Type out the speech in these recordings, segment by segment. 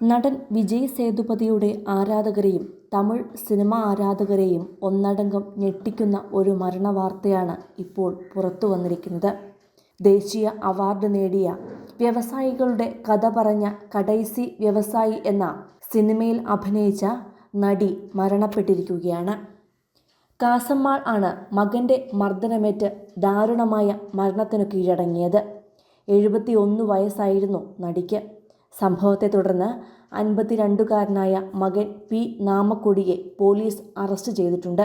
നടൻ വിജയ് സേതുപതിയുടെ ആരാധകരെയും തമിഴ് സിനിമാ ആരാധകരെയും ഒന്നടങ്കം ഞെട്ടിക്കുന്ന ഒരു മരണ വാർത്തയാണ് ഇപ്പോൾ പുറത്തു വന്നിരിക്കുന്നത്. ദേശീയ അവാർഡ് നേടിയ വ്യവസായികളുടെ കഥ പറഞ്ഞ കടൈസി വ്യവസായി എന്ന സിനിമയിൽ അഭിനയിച്ച നടി മരണപ്പെട്ടിരിക്കുകയാണ്. കാസമ്മാൾ ആണ് മകന്റെ മർദ്ദനമേറ്റ് ദാരുണമായ മരണത്തിനു കീഴടങ്ങിയത്. എഴുപത്തി ഒന്ന് വയസ്സായിരുന്നു നടിക്ക്. സംഭവത്തെ തുടർന്ന് അൻപത്തിരണ്ടുകാരനായ മകൻ പി നാമക്കൊടിയെ പോലീസ് അറസ്റ്റ് ചെയ്തിട്ടുണ്ട്.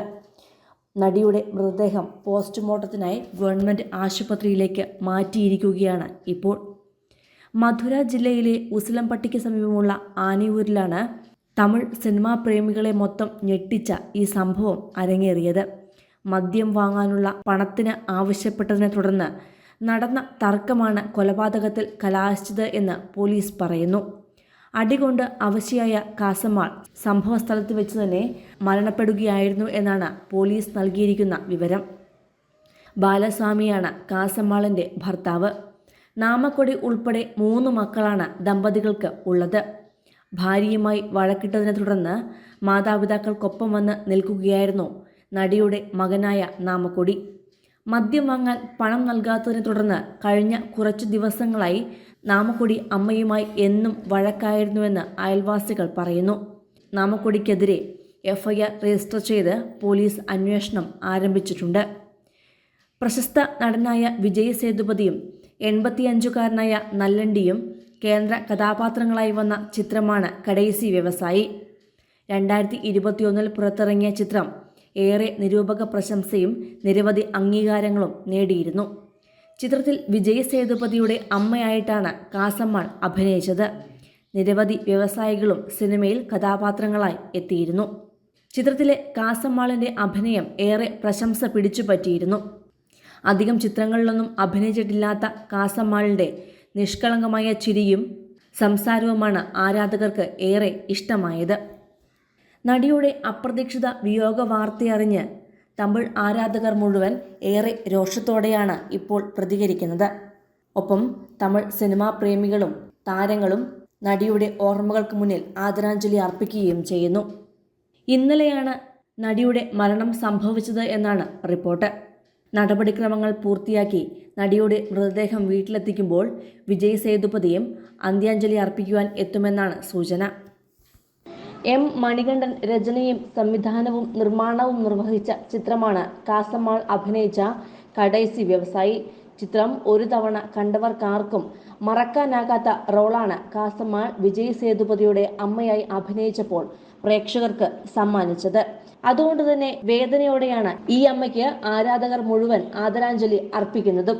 നടിയുടെ മൃതദേഹം പോസ്റ്റ്മോർട്ടത്തിനായി ഗവൺമെന്റ് ആശുപത്രിയിലേക്ക് മാറ്റിയിരിക്കുകയാണ് ഇപ്പോൾ. മധുര ജില്ലയിലെ ഉസിലംപട്ടിക്ക് സമീപമുള്ള ആനയൂരിലാണ് തമിഴ് സിനിമാ പ്രേമികളെ മൊത്തം ഞെട്ടിച്ച ഈ സംഭവം അരങ്ങേറിയത്. മദ്യം വാങ്ങാനുള്ള പണത്തിന് ആവശ്യപ്പെട്ടതിനെ തുടർന്ന് നടന്ന തർക്കമാണ് കൊലപാതകത്തിൽ കലാശിച്ചത് എന്ന് പോലീസ് പറയുന്നു. അടികൊണ്ട് അവശിയായ കാസമാൾ സംഭവസ്ഥലത്ത് വെച്ച് തന്നെ മരണപ്പെടുകയായിരുന്നു എന്നാണ് പോലീസ് നൽകിയിരിക്കുന്ന വിവരം. ബാലസ്വാമിയാണ് കാസമാളിന്റെ ഭർത്താവ്. നാമക്കൊടി ഉൾപ്പെടെ മൂന്ന് മക്കളാണ് ദമ്പതികൾക്ക് ഉള്ളത്. ഭാര്യയുമായി വഴക്കിട്ടതിനെ തുടർന്ന് മാതാപിതാക്കൾക്കൊപ്പം വന്ന് നിൽക്കുകയായിരുന്നു നടിയുടെ മകനായ നാമക്കൊടി. മദ്യം വാങ്ങാൻ പണം നൽകാത്തതിനെ തുടർന്ന് കഴിഞ്ഞ കുറച്ചു ദിവസങ്ങളായി നാമക്കുടി അമ്മയുമായി എന്നും വഴക്കായിരുന്നുവെന്ന് അയൽവാസികൾ പറയുന്നു. നാമക്കുടിക്കെതിരെ എഫ്ഐആർ രജിസ്റ്റർ ചെയ്ത് പോലീസ് അന്വേഷണം ആരംഭിച്ചിട്ടുണ്ട്. പ്രശസ്ത നടനായ വിജയ് സേതുപതിയും എൺപത്തിയഞ്ചുകാരനായ നല്ലണ്ടിയും കേന്ദ്ര കഥാപാത്രങ്ങളായി വന്ന ചിത്രമാണ് കടൈസി വ്യവസായി. രണ്ടായിരത്തി ഇരുപത്തിയൊന്നിൽ പുറത്തിറങ്ങിയ ചിത്രം ഏറെ നിരൂപക പ്രശംസയും നിരവധി അംഗീകാരങ്ങളും നേടിയിരുന്നു. ചിത്രത്തിൽ വിജയ് സേതുപതിയുടെ അമ്മയായിട്ടാണ് കാസമ്മാൾ അഭിനയിച്ചത്. നിരവധി വ്യവസായികളും സിനിമയിൽ കഥാപാത്രങ്ങളായി എത്തിയിരുന്നു. ചിത്രത്തിലെ കാസമ്മാളിന്റെ അഭിനയം ഏറെ പ്രശംസ പിടിച്ചുപറ്റിയിരുന്നു അധികം ചിത്രങ്ങളിലൊന്നും അഭിനയിച്ചിട്ടില്ലാത്ത കാസമ്മാളിന്റെ നിഷ്കളങ്കമായ ചിരിയും സംസാരവുമാണ് ആരാധകർക്ക് ഏറെ ഇഷ്ടമായത്. നടിയുടെ അപ്രതീക്ഷിത വിയോഗ വാർത്തയറിഞ്ഞ് തമിഴ് ആരാധകർ മുഴുവൻ ഏറെ രോഷത്തോടെയാണ് ഇപ്പോൾ പ്രതികരിക്കുന്നത്. ഒപ്പം തമിഴ് സിനിമാ പ്രേമികളും താരങ്ങളും നടിയുടെ ഓർമ്മകൾക്ക് മുന്നിൽ ആദരാഞ്ജലി അർപ്പിക്കുകയും ചെയ്യുന്നു. ഇന്നലെയാണ് നടിയുടെ മരണം സംഭവിച്ചത് എന്നാണ് റിപ്പോർട്ട്. നടപടിക്രമങ്ങൾ പൂർത്തിയാക്കി നടിയുടെ മൃതദേഹം വീട്ടിലെത്തിക്കുമ്പോൾ വിജയ് സേതുപതിയും അന്ത്യാഞ്ജലി അർപ്പിക്കുവാൻ എത്തുമെന്നാണ് സൂചന. എം മണികണ്ഠൻ രചനയും സംവിധാനവും നിർമ്മാണവും നിർവഹിച്ച ചിത്രമാണ് കാസമ്മാൾ അഭിനയിച്ച കടൈസി വ്യവസായി. ചിത്രം ഒരു തവണ കണ്ടവർക്കാർക്കും മറക്കാനാകാത്ത റോളാണ് കാസമ്മാൾ വിജയ് സേതുപതിയുടെ അമ്മയായി അഭിനയിച്ചപ്പോൾ പ്രേക്ഷകർക്ക് സമ്മാനിച്ചത്. അതുകൊണ്ട് തന്നെ വേദനയോടെയാണ് ഈ അമ്മയ്ക്ക് ആരാധകർ മുഴുവൻ ആദരാഞ്ജലി അർപ്പിക്കുന്നതും.